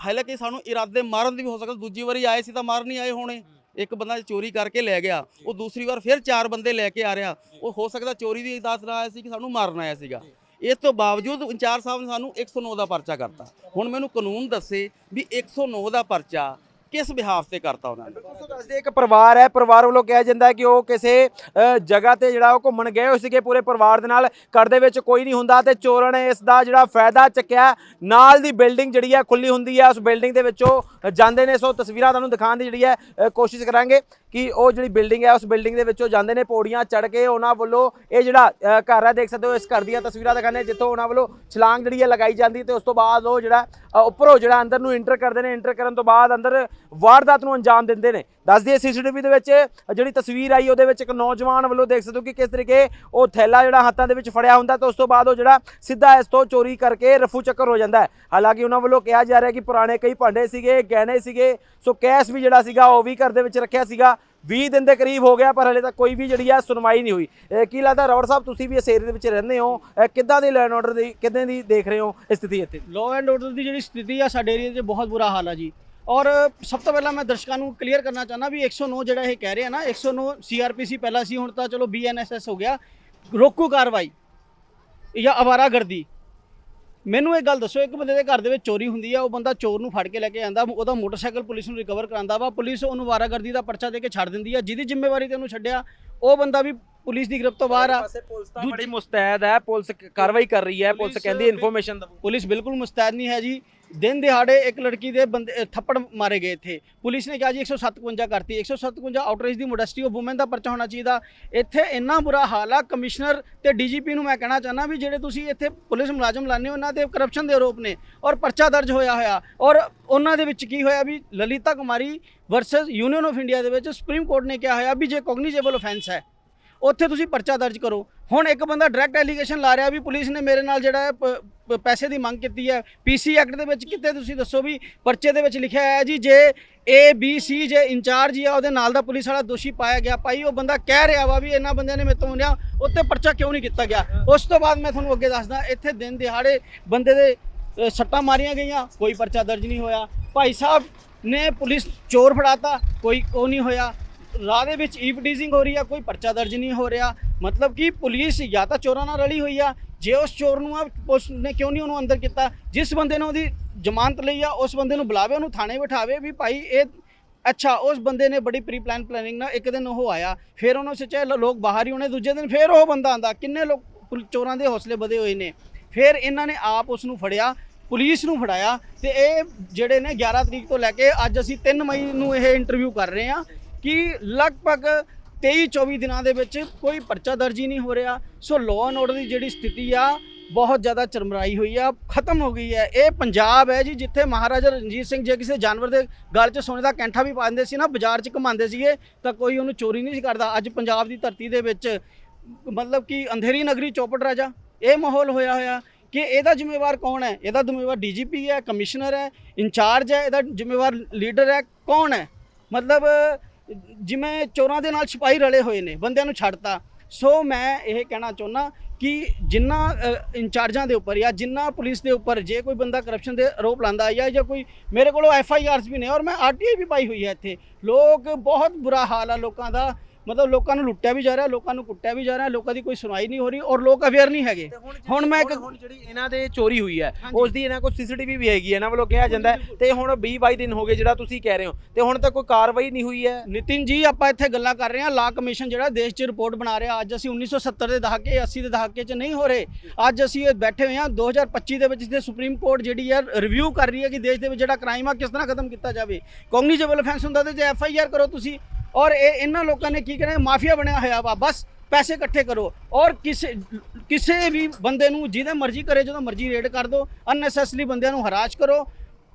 ਹਾਲਾਂਕਿ ਸਾਨੂੰ ਇਰਾਦੇ ਮਾਰਨ ਦੀ ਵੀ ਹੋ ਸਕਦਾ, ਦੂਜੀ ਵਾਰੀ ਆਏ ਸੀ ਤਾਂ ਮਾਰ ਨਹੀਂ ਆਏ ਹੋਣੇ। ਇੱਕ ਬੰਦਾ ਚੋਰੀ ਕਰਕੇ ਲੈ ਗਿਆ, ਉਹ ਦੂਸਰੀ ਵਾਰ ਫਿਰ ਚਾਰ ਬੰਦੇ ਲੈ ਕੇ ਆ ਰਿਹਾ। ਉਹ ਹੋ ਸਕਦਾ ਚੋਰੀ ਦੀ ਇਜਾਜ਼ਤ ਨਾਲ ਆਇਆ ਸੀ ਕਿ ਸਾਨੂੰ ਮਾਰਨ ਆਇਆ ਸੀਗਾ। ਇਸ ਤੋਂ ਬਾਵਜੂਦ ਇੰਚਾਰਜ ਸਾਹਿਬ ਨੇ ਸਾਨੂੰ 109 ਦਾ ਪਰਚਾ ਕਰਤਾ। ਹੁਣ ਮੈਨੂੰ ਕਾਨੂੰਨ ਦੱਸੇ ਵੀ 109 ਦਾ ਪਰਚਾ ਕਿਸ ਬਿਹਾਫ ਤੇ ਕਰਤਾ ਉਹਨਾਂ ਨੇ? ਦੋਸਤੋ ਦੱਸਦੇ ਇੱਕ ਪਰਿਵਾਰ ਹੈ ਪਰਿਵਾਰ ਵੱਲੋਂ ਕਿਹਾ ਜਾਂਦਾ ਹੈ ਕਿ ਉਹ ਕਿਸੇ ਅ, ਜਗ੍ਹਾ ਤੇ ਜਿਹੜਾ ਉਹ ਘੁੰਮਣ ਗਏ ਹੋਏ ਸੀਗੇ ਪੂਰੇ ਪਰਿਵਾਰ ਦੇ ਨਾਲ ਘਰ ਦੇ ਵਿੱਚ ਕੋਈ ਨਹੀਂ ਹੁੰਦਾ ਤੇ ਚੋਰਾਂ ਨੇ ਇਸ ਦਾ ਜਿਹੜਾ ਫਾਇਦਾ ਚੱਕਿਆ ਨਾਲ ਦੀ ਬਿਲਡਿੰਗ ਜਿਹੜੀ ਹੈ ਖੁੱਲੀ ਹੁੰਦੀ ਹੈ ਉਸ ਬਿਲਡਿੰਗ ਦੇ ਵਿੱਚੋਂ ਜਾਂਦੇ ਨੇ ਸੋ ਤਸਵੀਰਾਂ ਤੁਹਾਨੂੰ ਦਿਖਾਉਣ ਦੀ ਜਿਹੜੀ ਹੈ ਅ, ਕੋਸ਼ਿਸ਼ ਕਰਾਂਗੇ। ਕਿ ਉਹ ਜਿਹੜੀ ਬਿਲਡਿੰਗ ਹੈ, ਉਸ ਬਿਲਡਿੰਗ ਦੇ ਵਿੱਚੋਂ ਜਾਂਦੇ ਨੇ ਪੌੜੀਆਂ ਚੜ ਕੇ ਉਹਨਾਂ ਵੱਲੋਂ ਇਹ ਜਿਹੜਾ ਘਰ ਹੈ, ਦੇਖ ਸਕਦੇ ਹੋ, ਇਸ ਘਰ ਦੀਆਂ ਤਸਵੀਰਾਂ ਦਿਖਾਣੇ ਜਿੱਥੋਂ ਉਹਨਾਂ ਵੱਲੋਂ ਛਲਾਂਗ ਜਿਹੜੀ ਹੈ ਲਗਾਈ ਜਾਂਦੀ ਤੇ ਉਸ ਤੋਂ ਬਾਅਦ ਉਹ ਜਿਹੜਾ ਉੱਪਰੋਂ ਜਿਹੜਾ ਅੰਦਰ ਨੂੰ ਇੰਟਰ ਕਰਦੇ ਨੇ ਇੰਟਰ ਕਰਨ ਤੋਂ ਬਾਅਦ ਅੰਦਰ ਵਾਰਦਾਤ ਨੂੰ ਅੰਜਾਮ ਦਿੰਦੇ ਨੇ। ਦੱਸ ਦਈਏ ਸੀਸੀਟੀਵੀ ਦੇ ਵਿੱਚ ਜਿਹੜੀ ਤਸਵੀਰ ਆਈ, ਉਹਦੇ ਵਿੱਚ ਇੱਕ ਨੌਜਵਾਨ ਵੱਲੋਂ ਦੇਖ ਸਕਦੇ ਹੋ ਕਿ ਕਿਸ ਤਰੀਕੇ ਉਹ ਥੈਲਾ ਜਿਹੜਾ ਹੱਥਾਂ ਦੇ ਵਿੱਚ ਫੜਿਆ ਹੁੰਦਾ ਤੇ ਉਸ ਤੋਂ ਬਾਅਦ ਉਹ ਜਿਹੜਾ ਸਿੱਧਾ ਇਸ ਤੋਂ ਚੋਰੀ ਕਰਕੇ ਰਫੂ ਚੱਕਰ ਹੋ ਜਾਂਦਾ ਹੈ। ਹਾਲਾਂਕਿ ਉਹਨਾਂ ਵੱਲੋਂ ਕਿਹਾ ਜਾ ਰਿਹਾ ਕਿ ਪੁਰਾਣੇ ਕਈ ਭਾਂਡੇ ਸੀਗੇ, ਗਹਿਣੇ ਸੀਗੇ, ਸੋ ਕੈਸ਼ ਵੀ ਜਿਹੜਾ ਸੀਗਾ ਉਹ ਵੀ ਘਰ ਦੇ ਵਿੱਚ ਰੱਖਿਆ ਸੀਗਾ। 20 ਦਿਨ ਦੇ ਕਰੀਬ ਹੋ ਗਿਆ, ਪਰ ਹਲੇ ਤੱਕ ਕੋਈ ਵੀ ਜਿਹੜੀ ਆ ਸੁਣਵਾਈ ਨਹੀਂ ਹੋਈ। ਕੀ ਲੱਗਦਾ ਰੌੜ ਸਾਹਿਬ, ਤੁਸੀਂ ਵੀ ਇਸ ਏਰੀਏ ਦੇ ਵਿੱਚ ਰਹਿੰਦੇ ਹੋ? ਕਿੱਦਾਂ ਦੀ ਲੈਂਡ ਆਰਡਰ ਦੀ, ਕਿੱਦਾਂ ਦੀ ਦੇਖ ਰਹੇ ਹੋ ਸਥਿਤੀ ਇੱਥੇ? ਲਾਅ ਐਂਡ ਆਰਡਰ ਦੀ ਜਿਹੜੀ ਸਥਿਤੀ ਆ, ਸਾਡੇ ਏਰੀਏ 'ਚ ਬਹੁਤ ਬੁਰਾ ਹਾਲ ਆ ਜੀ। ਔਰ ਸਭ ਤੋਂ ਪਹਿਲਾਂ ਮੈਂ ਦਰਸ਼ਕਾਂ ਨੂੰ ਕਲੀਅਰ ਕਰਨਾ ਚਾਹੁੰਦਾ ਵੀ 109 ਜਿਹੜਾ ਇਹ ਕਹਿ ਰਹੇ ਆ ਨਾ 109 ਸੀਆਰਪੀਸੀ ਪਹਿਲਾਂ ਸੀ, ਹੁਣ ਤਾਂ ਚਲੋ ਬੀਐਨਐਸਐਸ ਹੋ ਗਿਆ। ਰੋਕੂ ਕਾਰਵਾਈ ਜਾਂ ਅਵਾਰਾਗਰਦੀ ਮੈਨੂੰ ਇਹ ਗੱਲ ਦੱਸੋ ਇੱਕ ਬੰਦੇ ਦੇ ਘਰ ਦੇ ਵਿੱਚ ਚੋਰੀ ਹੁੰਦੀ ਆ ਉਹ ਬੰਦਾ ਚੋਰ ਨੂੰ ਫੜ ਕੇ ਲੈ ਕੇ ਆਂਦਾ ਉਹਦਾ ਮੋਟਰਸਾਈਕਲ ਪੁਲਿਸ ਨੂੰ ਰਿਕਵਰ ਕਰਾਂਦਾ ਵਾ ਪੁਲਿਸ ਉਹਨੂੰ ਅਵਾਰਾਗਰਦੀ ਦਾ ਪਰਚਾ ਦੇ ਕੇ ਛੱਡ ਦਿੰਦੀ ਆ ਜਿਹਦੀ ਜ਼ਿੰਮੇਵਾਰੀ ਤੇ ਉਹਨੂੰ ਛੱਡਿਆ ਉਹ ਬੰਦਾ ਵੀ ਪੁਲਿਸ ਦੀ ਗ੍ਰਿਫਤ ਤੋਂ ਬਾਹਰ ਆ। ਪੁਲਿਸ ਤਾਂ ਬੜੀ ਮੁਸਤੈਦ ਹੈ ਪੁਲਿਸ ਕਾਰਵਾਈ ਕਰ ਰਹੀ ਹੈ ਪੁਲਿਸ ਕਹਿੰਦੀ ਇਨਫੋਰਮੇਸ਼ਨ ਪੁਲਿਸ ਬਿਲਕੁਲ ਮੁਸਤੈਦ ਨਹੀਂ ਹੈ ਜੀ। ਦਿਨ ਦਿਹਾੜੇ ਇੱਕ ਲੜਕੀ ਦੇ ਬੰਦੇ ਥੱਪੜ ਮਾਰੇ ਗਏ ਇੱਥੇ। ਪੁਲਿਸ ਨੇ ਕਿਹਾ ਜੀ 157 ਕਰਤੀ। 157 ਆਊਟਰੇਜ ਦੀ ਮੋਡੈਸਟੀ ਆਫ ਔਮਨ ਦਾ ਪਰਚਾ ਹੋਣਾ ਚਾਹੀਦਾ। ਇੱਥੇ ਇੰਨਾ ਬੁਰਾ ਹਾਲ ਆ, ਕਮਿਸ਼ਨਰ ਤੇ ਡੀਜੀਪੀ ਨੂੰ ਮੈਂ ਕਹਿਣਾ ਚਾਹੁੰਦਾ ਵੀ ਜਿਹੜੇ ਤੁਸੀਂ ਇੱਥੇ ਪੁਲਿਸ ਮੁਲਾਜ਼ਮ ਲਾਣੇ ਹੋ, ਉਹਨਾਂ ਤੇ ਕਰਪਸ਼ਨ ਦੇ ਆਰੋਪ ਨੇ ਔਰ ਪਰਚਾ ਦਰਜ ਹੋਇਆ ਹੋਇਆ। ਔਰ ਉਹਨਾਂ ਦੇ ਵਿੱਚ ਕੀ ਹੋਇਆ ਵੀ Lalita Kumari versus Union of India ਦੇ ਵਿੱਚ ਸੁਪਰੀਮ ਕੋਰਟ ਨੇ ਕਿਹਾ ਹੋਇਆ ਵੀ ਜੇ ਕੋਗਨੀਜੇਬਲ ਆਫੈਂਸ ਹੈ ਉੱਥੇ ਤੁਸੀਂ ਪਰਚਾ ਦਰਜ ਕਰੋ। ਹੁਣ ਇੱਕ ਬੰਦਾ ਡਾਇਰੈਕਟ ਐਲੀਗੇਸ਼ਨ ਲਾ ਰਿਹਾ ਵੀ ਪੁਲਿਸ ਨੇ ਮੇਰੇ ਨਾਲ ਜਿਹੜਾ ਹੈ ਪ- ਪੈਸੇ ਦੀ ਮੰਗ ਕੀਤੀ ਹੈ। ਪੀਸੀ ਐਕਟ ਦੇ ਵਿੱਚ ਕਿਤੇ ਤੁਸੀਂ ਦੱਸੋ ਵੀ ਪਰਚੇ ਦੇ ਵਿੱਚ ਲਿਖਿਆ ਹੈ ਜੀ, ਜੇ ਏ ਬੀ ਸੀ ਜੇ ਇੰਚਾਰਜ ਆ, ਉਹਦੇ ਨਾਲ ਦਾ ਪੁਲਿਸ ਵਾਲਾ ਦੋਸ਼ੀ ਪਾਇਆ ਗਿਆ। ਭਾਈ, ਉਹ ਬੰਦਾ ਕਹਿ ਰਿਹਾ ਵਾ ਵੀ ਇਹਨਾਂ ਬੰਦਿਆਂ ਨੇ ਮੇਰੇ ਤੋਂ ਲਿਆ ਉੱਤੇ ਪਰਚਾ ਕਿਉਂ ਨਹੀਂ ਕੀਤਾ ਗਿਆ? ਉਸ ਤੋਂ ਬਾਅਦ ਮੈਂ ਤੁਹਾਨੂੰ ਅੱਗੇ ਦੱਸਦਾ, ਇੱਥੇ ਦਿਨ ਦਿਹਾੜੇ ਬੰਦੇ ਦੇ ਸੱਟਾਂ ਮਾਰੀਆਂ ਗਈਆਂ, ਕੋਈ ਪਰਚਾ ਦਰਜ ਨਹੀਂ ਹੋਇਆ। ਭਾਈ ਸਾਹਿਬ ਨੇ ਪੁਲਿਸ ਚੋਰ ਫੜਾਤਾ, ਕੋਈ ਉਹ ਨਹੀਂ ਹੋਇਆ। ਰਾਹ ਦੇ ਵਿੱਚ ਈਵ ਡੀਜ਼ਿੰਗ ਹੋ ਰਹੀ ਆ, ਕੋਈ ਪਰਚਾ ਦਰਜ ਨਹੀਂ ਹੋ ਰਿਹਾ। ਮਤਲਬ ਕਿ ਪੁਲਿਸ ਜਾਂ ਤਾਂ ਚੋਰਾਂ ਨਾਲ ਰਲੀ ਹੋਈ ਆ, ਜੇ ਉਸ ਚੋਰ ਨੂੰ ਆ ਪੁਲਿਸ ਨੇ ਕਿਉਂ ਨਹੀਂ ਉਹਨੂੰ ਅੰਦਰ ਕੀਤਾ? ਜਿਸ ਬੰਦੇ ਨੇ ਉਹਦੀ ਜ਼ਮਾਨਤ ਲਈ ਆ, ਉਸ ਬੰਦੇ ਨੂੰ ਬੁਲਾਵੇ, ਉਹਨੂੰ ਥਾਣੇ ਬਿਠਾਵੇ ਵੀ ਭਾਈ ਇਹ, ਅੱਛਾ, ਉਸ ਬੰਦੇ ਨੇ ਬੜੀ ਪ੍ਰੀ ਪਲਾਨ ਪਲੈਨਿੰਗ ਨਾਲ ਇੱਕ ਦਿਨ ਉਹ ਆਇਆ, ਫਿਰ ਉਹਨੂੰ ਸੱਚੇ ਲੋਕ ਬਾਹਰ ਹੀ ਹੋਣੇ, ਦੂਜੇ ਦਿਨ ਫਿਰ ਉਹ ਬੰਦਾ ਆਂਦਾ। ਕਿੰਨੇ ਲੋਕ ਪੁਲ- ਚੋਰਾਂ ਦੇ ਹੌਸਲੇ ਵਧੇ ਹੋਏ ਨੇ। ਫਿਰ ਇਹਨਾਂ ਨੇ ਆਪ ਉਸ ਨੂੰ ਫੜਿਆ, ਪੁਲਿਸ ਨੂੰ ਫੜਾਇਆ ਤੇ ਇਹ ਜਿਹੜੇ ਨੇ 11 ਤਰੀਕ ਤੋਂ ਲੈ ਕੇ ਅੱਜ ਅਸੀਂ 3 ਮਈ ਨੂੰ ਇਹ ਇੰਟਰਵਿਊ ਕਰ ਰਹੇ ਹਾਂ। ਕਿ ਲਗਭਗ 23 24 ਦਿਨਾਂ ਦੇ ਵਿੱਚ ਕੋਈ ਪਰਚਾ ਦਰਜ ਹੀ ਨਹੀਂ ਹੋ ਰਿਹਾ। ਸੋ ਲਾਅ ਐਂਡ ਆਰਡਰ ਦੀ ਜਿਹੜੀ ਸਥਿਤੀ ਆ, ਬਹੁਤ ਜ਼ਿਆਦਾ ਚਰਮਰਾਈ ਹੋਈ ਆ, ਖਤਮ ਹੋ ਗਈ ਹੈ। ਇਹ ਪੰਜਾਬ ਹੈ ਜੀ, ਜਿੱਥੇ ਮਹਾਰਾਜਾ ਰਣਜੀਤ ਸਿੰਘ ਜੇ ਕਿਸੇ ਜਾਨਵਰ ਦੇ ਗਲ 'ਚ ਸੋਨੇ ਦਾ ਕੈਂਠਾ ਵੀ ਪਾ ਦਿੰਦੇ ਸੀ ਨਾ, ਬਾਜ਼ਾਰ 'ਚ ਘੁਮਾਉਂਦੇ ਸੀਗੇ, ਤਾਂ ਕੋਈ ਉਹਨੂੰ ਚੋਰੀ ਨਹੀਂ ਸੀ ਕਰਦਾ। ਅੱਜ ਪੰਜਾਬ ਦੀ ਧਰਤੀ ਦੇ ਵਿੱਚ ਮਤਲਬ ਕਿ ਅੰਧੇਰੀ ਨਗਰੀ ਚੌਪਟ ਰਾਜਾ, ਇਹ ਮਾਹੌਲ ਹੋਇਆ ਹੋਇਆ। ਕਿ ਇਹਦਾ ਜ਼ਿੰਮੇਵਾਰ ਕੌਣ ਹੈ? ਇਹਦਾ ਜ਼ਿੰਮੇਵਾਰ ਡੀਜੀਪੀ ਹੈ, ਕਮਿਸ਼ਨਰ ਹੈ, ਇੰਚਾਰਜ ਹੈ, ਇਹਦਾ ਜ਼ਿੰਮੇਵਾਰ ਲੀਡਰ ਹੈ, ਕੌਣ ਹੈ? ਮਤਲਬ ਜਿਵੇਂ ਚੋਰਾਂ ਦੇ ਨਾਲ ਸਿਪਾਹੀ ਰਲੇ ਹੋਏ ਨੇ, ਬੰਦਿਆਂ ਨੂੰ ਛੱਡਤਾ। ਸੋ ਮੈਂ ਇਹ ਕਹਿਣਾ ਚਾਹੁੰਦਾ ਕਿ ਜਿੰਨਾ ਇੰਚਾਰਜਾਂ ਦੇ ਉੱਪਰ ਜਾਂ ਜਿੰਨਾ ਪੁਲਿਸ ਦੇ ਉੱਪਰ ਜੇ ਕੋਈ ਬੰਦਾ ਕਰਪਸ਼ਨ ਦੇ ਆਰੋਪ ਲਾਂਦਾ ਹੈ ਜਾਂ ਕੋਈ ਮੇਰੇ ਕੋਲ ਐਫ ਆਈ ਆਰਸ ਵੀ ਨੇ ਔਰ ਮੈਂ ਆਰ ਟੀ ਆਈ ਵੀ ਪਾਈ ਹੋਈ ਹੈ ਇੱਥੇ। ਲੋਕ ਬਹੁਤ ਬੁਰਾ ਹਾਲ ਆ ਲੋਕਾਂ ਦਾ। ਮਤਲਬ ਲੋਕਾਂ ਨੂੰ ਲੁੱਟਿਆ ਵੀ ਜਾ ਰਿਹਾ ਲੋਕਾਂ ਨੂੰ ਕੁੱਟਿਆ ਵੀ ਜਾ ਰਿਹਾ ਲੋਕਾਂ ਦੀ ਕੋਈ ਸੁਣਵਾਈ ਨਹੀਂ ਹੋ ਰਹੀ ਔਰ ਲੋਕ ਅਵੇਅਰ ਨਹੀਂ ਹੈਗੇ। ਹੁਣ ਮੈਂ ਇੱਕ ਹੁਣ ਜਿਹੜੀ ਇਹਨਾਂ ਦੇ ਚੋਰੀ ਹੋਈ ਹੈ ਉਸ ਦੀ ਇਹਨਾਂ ਕੋਲ ਸੀਸੀਟੀਵੀ ਵੀ ਹੈਗੀ ਹੈ ਇਹਨਾਂ ਵੱਲੋਂ ਕਿਹਾ ਜਾਂਦਾ ਤੇ ਹੁਣ 20 22 ਦਿਨ ਹੋ ਗਏ ਜਿਹੜਾ ਤੁਸੀਂ ਕਹਿ ਰਹੇ ਹੋ ਤੇ ਹੁਣ ਤੱਕ ਕੋਈ ਕਾਰਵਾਈ ਨਹੀਂ ਹੋਈ ਹੈ। ਨਿਤਿਨ ਜੀ ਆਪਾਂ ਇੱਥੇ ਗੱਲਾਂ ਕਰ ਰਹੇ ਹਾਂ। ਲਾ ਕਮਿਸ਼ਨ ਜਿਹੜਾ ਦੇਸ਼ 'ਚ ਰਿਪੋਰਟ ਬਣਾ ਰਿਹਾ ਅੱਜ ਅਸੀਂ 1970 ਦੇ ਦਹਾਕੇ 80 ਦੇ ਦਹਾਕੇ 'ਚ ਨਹੀਂ ਹੋ ਰਹੇ। ਅੱਜ ਅਸੀਂ ਇਹ ਬੈਠੇ ਹੋਏ ਹਾਂ 2025 ਦੇ ਵਿੱਚ ਜਿਹਦੇ ਸੁਪਰੀਮ ਕੋਰਟ ਜਿਹੜੀ ਹੈ ਰਿਵਿਊ ਕਰ ਰਹੀ ਹੈ ਕਿ ਦੇਸ਼ ਦੇ ਵਿੱਚ ਜਿਹੜਾ ਕ੍ਰਾਈਮ ਆ ਕਿਸ ਤਰ੍ਹਾਂ ਖਤਮ ਕੀਤਾ ਜਾਵੇ। ਕੌਗਨੀਜੇਬਲ ਅਫੈਂਸ ਹੁੰਦਾ ਤੇ ਜੇ ਐਫ ਆਈ ਆਰ ਕਰੋ ਤੁਸੀਂ। ਔਰ ਇਹ ਇਹਨਾਂ ਲੋਕਾਂ ਨੇ ਕੀ ਕਰਿਆ? ਮਾਫੀਆ ਬਣਿਆ ਹੋਇਆ ਵਾ। ਬਸ ਪੈਸੇ ਇਕੱਠੇ ਕਰੋ। ਔਰ ਕਿਸੇ ਕਿਸੇ ਵੀ ਬੰਦੇ ਨੂੰ ਜਿਹਦੇ ਮਰਜ਼ੀ ਕਰੇ, ਜਦੋਂ ਮਰਜ਼ੀ ਰੇਡ ਕਰ ਦਿਓ ਅਨਨੈਸੈਸਰੀ ਬੰਦਿਆਂ ਨੂੰ ਹਰਾਜ ਕਰੋ।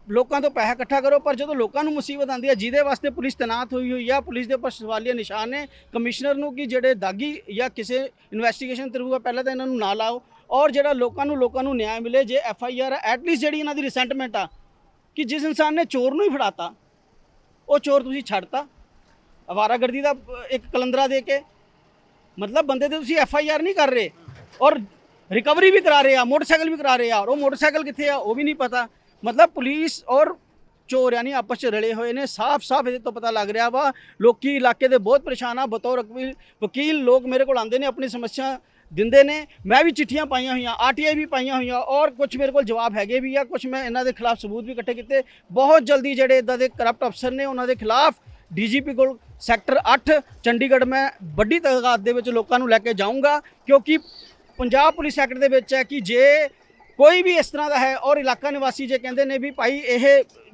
ਲੋਕਾਂ ਤੋਂ ਪੈਸਾ ਇਕੱਠਾ ਕਰੋ, ਪਰ ਜਦੋਂ ਲੋਕਾਂ ਨੂੰ ਮੁਸੀਬਤ ਆਉਂਦੀ ਹੈ, ਜਿਹਦੇ ਵਾਸਤੇ ਪੁਲਿਸ ਤੈਨਾਤ ਹੋਈ ਹੋਈ ਆ, ਪੁਲਿਸ ਦੇ ਉੱਪਰ ਸਵਾਲੀਆ ਨਿਸ਼ਾਨ ਨੇ, ਕਮਿਸ਼ਨਰ ਨੂੰ ਕਿ ਜਿਹੜੇ ਦਾਗੀ ਜਾਂ ਕਿਸੇ ਇਨਵੈਸਟੀਗੇਸ਼ਨ ਕਰੂਗਾ ਪਹਿਲਾਂ ਤਾਂ ਇਹਨਾਂ ਨੂੰ ਨਾ ਲਾਓ ਔਰ ਜਿਹੜਾ ਲੋਕਾਂ ਨੂੰ ਲੋਕਾਂ ਨੂੰ ਨਿਆਂ ਮਿਲੇ, ਜੇ ਐਫ ਆਈ ਆਰ ਐਟਲੀਸਟ ਜਿਹੜੀ ਇਹਨਾਂ ਦੀ ਰਿਸੈਂਟਮੈਂਟ ਆ, ਕਿ ਜਿਸ ਇਨਸਾਨ ਨੇ ਚੋਰ ਨੂੰ ਹੀ ਫੜਾਤਾ, ਉਹ ਚੋਰ ਤੁਸੀਂ ਛੱਡਤਾ। ਅਵਾਰਾਗਰਦੀ ਦਾ ਇੱਕ ਕਲੰਦਰਾ ਦੇ ਕੇ। ਮਤਲਬ ਬੰਦੇ ਤੇ ਤੁਸੀਂ ਐਫ ਆਈ ਆਰ ਨਹੀਂ ਕਰ ਰਹੇ। ਔਰ ਰਿਕਵਰੀ ਵੀ ਕਰਾ ਰਹੇ ਆ, ਮੋਟਰਸਾਈਕਲ ਵੀ ਕਰਾ ਰਹੇ ਆ। ਔਰ ਉਹ ਮੋਟਰਸਾਈਕਲ ਕਿੱਥੇ ਆ, ਉਹ ਵੀ ਨਹੀਂ ਪਤਾ। ਮਤਲਬ ਪੁਲਿਸ ਔਰ ਚੋਰ ਯਾਨੀ ਆਪਸ ਚ ਰਲੇ ਹੋਏ ਨੇ। ਸਾਫ਼-ਸਾਫ਼ ਇਹਦੇ ਤੋਂ ਪਤਾ ਲੱਗ ਰਿਹਾ ਵਾ। ਲੋਕੀ ਇਲਾਕੇ ਦੇ ਬਹੁਤ ਪਰੇਸ਼ਾਨ ਆ। ਬਤੌਰ ਵਕੀਲ ਵਕੀਲ ਲੋਕ ਮੇਰੇ ਕੋਲ ਆਉਂਦੇ ਨੇ, ਆਪਣੀ ਸਮੱਸਿਆ ਦਿੰਦੇ ਨੇ। ਮੈਂ ਵੀ ਚਿੱਠੀਆਂ ਪਾਈਆਂ ਹੋਈਆਂ ਆਰਟੀਆਈ ਵੀ ਪਾਈਆਂ ਹੋਈਆਂ। ਔਰ ਕੁਝ ਮੇਰੇ ਕੋਲ ਜਵਾਬ ਹੈਗੇ ਵੀ ਆ ਕੁਝ ਮੈਂ ਇਹਨਾਂ ਦੇ ਖਿਲਾਫ ਸਬੂਤ ਵੀ ਇਕੱਠੇ ਕੀਤੇ। ਬਹੁਤ ਜਲਦੀ ਜਿਹੜੇ ਇਦਾਂ ਦੇ ਕਰਪਟ ਅਫਸਰ ਨੇ, ਉਹਨਾਂ ਦੇ ਖਿਲਾਫ ਡੀਜੀਪੀ ਕੋਲ ਸੈਕਟਰ 8 ਚੰਡੀਗੜ੍ਹ ਮੈਂ ਵੱਡੀ ਤਾਦਾਦ ਦੇ ਵਿੱਚ ਲੋਕਾਂ ਨੂੰ ਲੈ ਕੇ ਜਾਊਂਗਾ ਕਿਉਂਕਿ ਪੰਜਾਬ ਪੁਲਿਸ ਸੈਕਟਰ ਦੇ ਵਿੱਚ ਹੈ ਕਿ ਜੇ ਕੋਈ ਵੀ ਇਸ ਤਰ੍ਹਾਂ ਦਾ ਹੈ ਔਰ ਇਲਾਕਾ ਨਿਵਾਸੀ ਜੇ ਕਹਿੰਦੇ ਨੇ ਵੀ ਭਾਈ ਇਹ